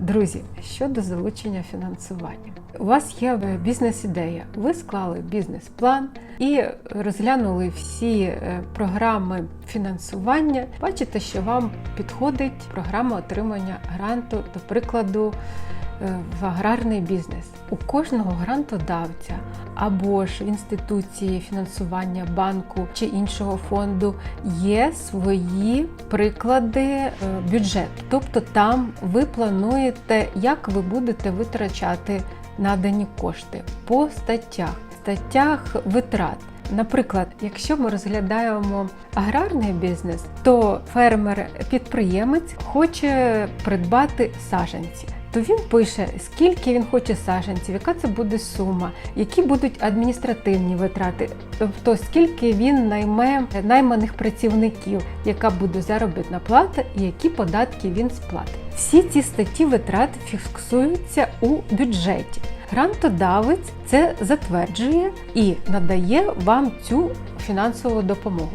Друзі, щодо залучення фінансування, у вас є бізнес-ідея. Ви склали бізнес-план і розглянули всі е, програми фінансування. Бачите, що вам підходить програма отримання гранту, до прикладу, в аграрний бізнес. У кожного грантодавця або ж інституції фінансування банку чи іншого фонду є свої приклади е, бюджету. Тобто там ви плануєте, як ви будете витрачати надані кошти по статтях, статтях витрат. Наприклад, якщо ми розглядаємо аграрний бізнес, то фермер-підприємець хоче придбати саджанці. То він пише, скільки він хоче саджанців, яка це буде сума, які будуть адміністративні витрати, тобто скільки він найме найманих працівників, яка буде заробітна плата і які податки він сплатить. Всі ці статті витрат фіксуються у бюджеті. Грантодавець це затверджує і надає вам цю фінансову допомогу.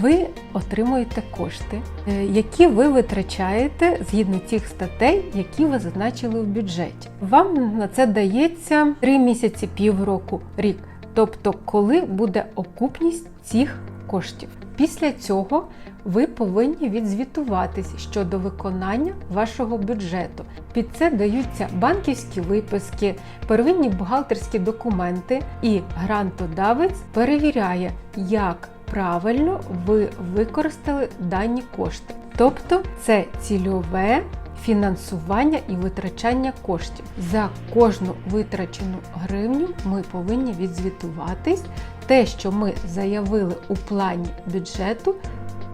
Ви отримуєте кошти, е, які ви витрачаєте згідно цих статей, які ви зазначили в бюджеті. Вам на це дається 3 місяці, півроку, рік. Тобто, коли буде окупність цих коштів. Після цього ви повинні відзвітуватись щодо виконання вашого бюджету. Під це даються банківські виписки, первинні бухгалтерські документи, і грантодавець перевіряє, як правильно ви використали дані кошти. Тобто це цільове фінансування і витрачання коштів. За кожну витрачену гривню ми повинні відзвітуватись. Те, що ми заявили у плані бюджету,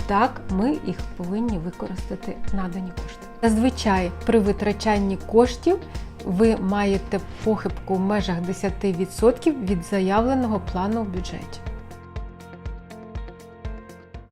так ми їх повинні використати надані кошти. Зазвичай при витрачанні коштів ви маєте похибку в межах 10% від заявленого плану в бюджеті.